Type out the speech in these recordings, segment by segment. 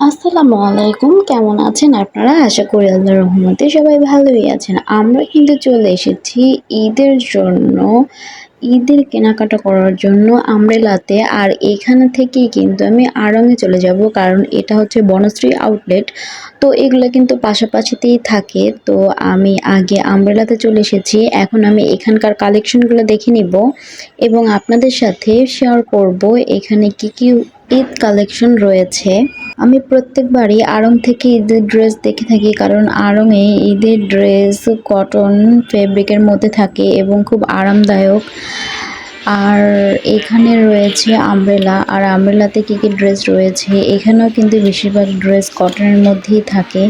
আসসালামু আলাইকুম। কেমন আছেন আপনারা? আশা করি আল্লাহ রহমতে সবাই ভালোই আছেন। আমরা কিন্তু চলে এসেছি ঈদের জন্য ঈদের কেনাকাটা করার জন্য আমরেলাতে, আর এখানে থেকেই কিন্তু আমি আরঙে চলে যাব, কারণ এটা হচ্ছে বনশ্রী আউটলেট তো এগুলো কিন্তু পাশাপাশিতেই থাকে, তো আমি আগে আমরেলাতে চলে এসেছি। এখন আমি এখানকার কালেকশনগুলো দেখে নিব এবং আপনাদের সাথে শেয়ার করব এখানে কি কি ঈদ কালেকশন রয়েছে। আমি প্রত্যেকবারই আড়ং থেকে ঈদের ড্রেস দেখে থাকি, কারণ আড়ংয়ে ঈদের ড্রেস কটন ফেব্রিকের মধ্যে থাকে এবং খুব আরামদায়ক। আর এখানে রয়েছে আমব্রেলা আর আমব্রেলাতে কী কী ড্রেস রয়েছে? এখানেও কিন্তু বেশিরভাগ ড্রেস কটনের মধ্যেই থাকে।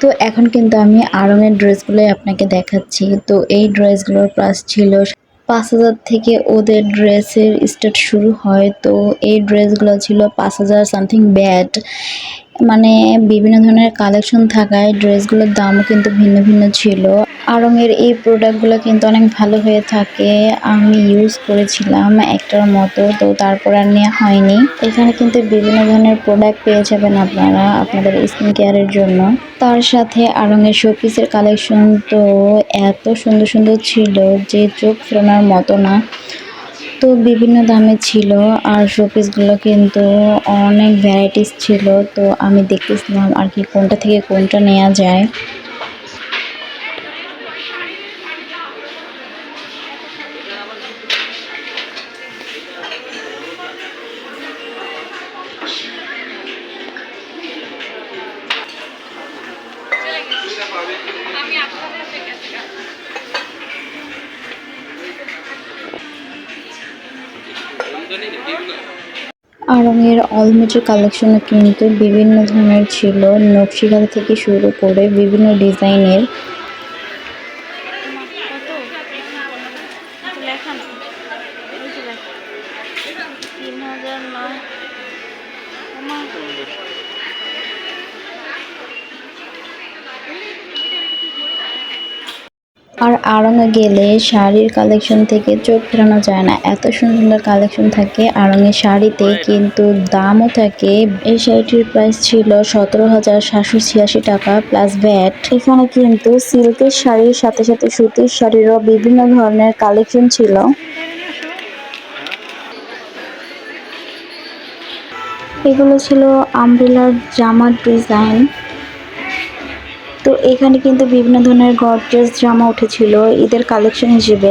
তো এখন কিন্তু আমি আড়ংয়ের ড্রেসগুলোই আপনাকে দেখাচ্ছি। তো এই ড্রেসগুলোর প্রাইস ছিল পাঁচ হাজার থেকে ওদের ড্রেসের স্টার্ট শুরু হয়। তো এই ড্রেসগুলো ছিল পাঁচ হাজার সামথিং ব্যাট মানে বিভিন্ন ধরনের কালেকশন থাকায় ড্রেসগুলোর দামও কিন্তু ভিন্ন ভিন্ন ছিল। আড়ংয়ের এই প্রোডাক্টগুলো কিন্তু অনেক ভালো হয়ে থাকে। আমি ইউজ করেছিলাম একটার মতো, তো তারপর আর নেওয়া হয়নি। এখানে কিন্তু বিভিন্ন ধরনের প্রোডাক্ট পেয়ে যাবেন আপনারা আপনাদের স্কিন কেয়ারের জন্য। তার সাথে আড়ংয়ের শোপিসের কালেকশন তো এত সুন্দর সুন্দর ছিল যে চোখ ফেরানোর মতো না। তো বিভিন্ন দামে ছিল আর শোপিসগুলো কিন্তু অনেক ভ্যারাইটিস ছিল, তো আমি দেখতেছিলাম আর কি কোনটা থেকে কোনটা নেওয়া যায়। আড়ংয়ের অলমেটের কালেকশনও কিন্তু বিভিন্ন ধরনের ছিল। নকশিকাল থেকে শুরু করে বিভিন্ন ডিজাইনের। তিন হাজার আর আড়ংয়ে গেলে শাড়ির কালেকশন থেকে চোখ ফেরানো যায় না। এত সুন্দর সুন্দর কালেকশন থাকে আড়ংয়ের শাড়িতে কিন্তু দামও থাকে। এই শাড়িটির প্রাইস ছিল সতেরো হাজার সাতশো ছিয়াশি টাকা প্লাস ভ্যাট এখানে কিন্তু সিল্কের শাড়ির সাথে সাথে সুতির শাড়িরও বিভিন্ন ধরনের কালেকশন ছিল। এগুলো ছিল আমব্রেলার জামার ডিজাইন তো এখানে কিন্তু বিভিন্ন ধরনের গর্জেস জামা উঠেছিল ঈদের কালেকশন হিসেবে।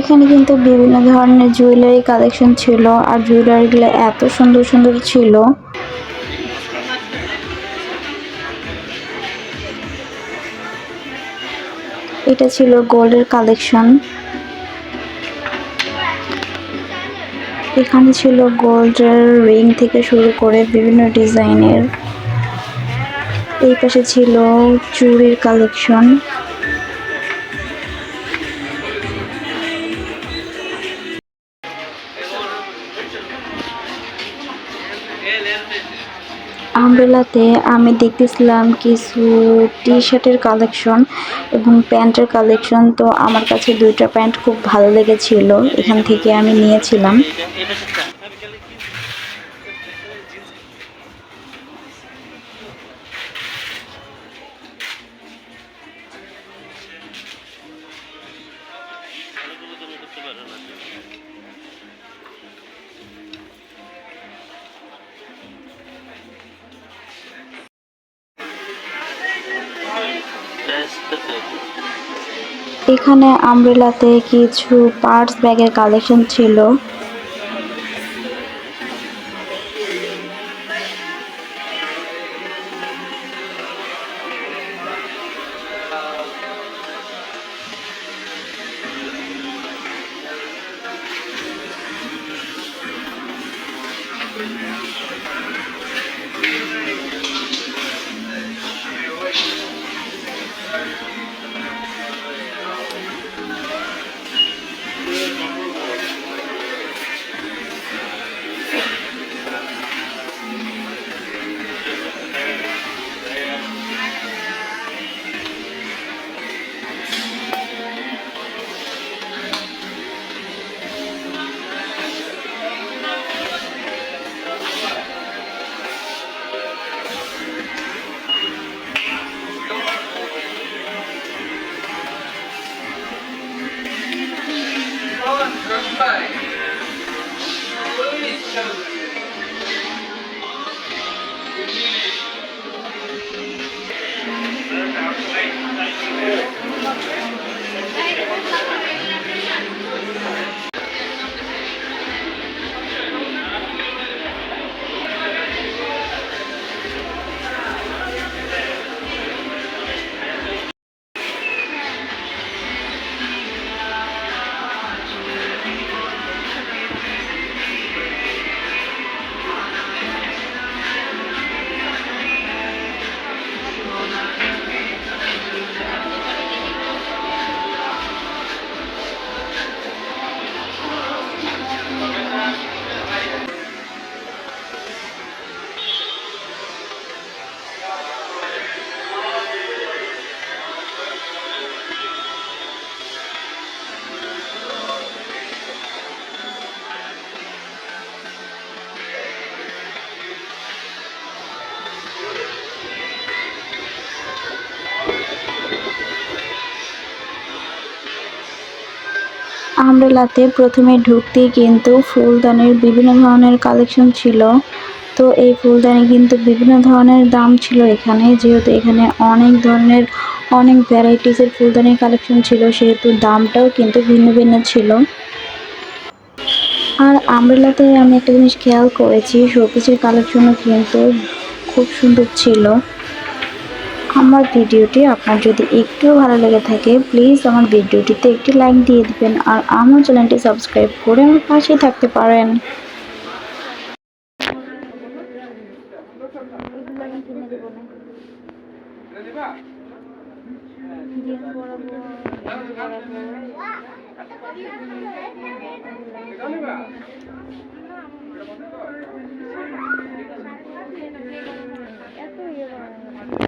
এখানে কিন্তু বিভিন্ন ধরনের জুয়েলারি কালেকশন ছিল আর জুয়েলারিগুলো এত সুন্দর সুন্দর ছিল। এটা ছিল গোল্ডের কালেকশন এখানে ছিল গোল্ডের রিং থেকে শুরু করে বিভিন্ন ডিজাইনের। এই পাশে ছিল চুড়ির কালেকশন আমব্রেলাতে আমি দেখতেছিলাম কিছু টি শার্টের কালেকশন এবং প্যান্টের কালেকশন। তো আমার কাছে দুইটা প্যান্ট খুব ভালো লেগেছিল, এখান থেকে আমি নিয়েছিলাম। এখানে আমব্রেলাতে কিছু পার্টস ব্যাগের কালেকশন ছিল। আমরেলাতে প্রথমে ঢুকতেই কিন্তু ফুলদানির বিভিন্ন ধরনের কালেকশন ছিল। তো এই ফুলদানি কিন্তু বিভিন্ন ধরনের দাম ছিল এখানে, যেহেতু এখানে অনেক ধরনের, অনেক ভ্যারাইটিসের ফুলদানির কালেকশন ছিল, সেহেতু দামটাও কিন্তু ভিন্ন ভিন্ন ছিল। আর আমরেলাতে আমি একটা জিনিস খেয়াল করেছি শোপিসের কালেকশনও কিন্তু খুব সুন্দর ছিল। আমার ভিডিওটি আপনার যদি একটুও ভালো লেগে থাকে প্লিজ আমার ভিডিওটিতে একটি লাইক দিয়ে দিবেন আর আমার চ্যানেলটি সাবস্ক্রাইব করে আমার পাশেই থাকতে পারেন। এত ইয়ে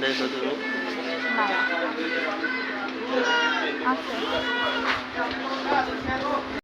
দেখো তুমি আছে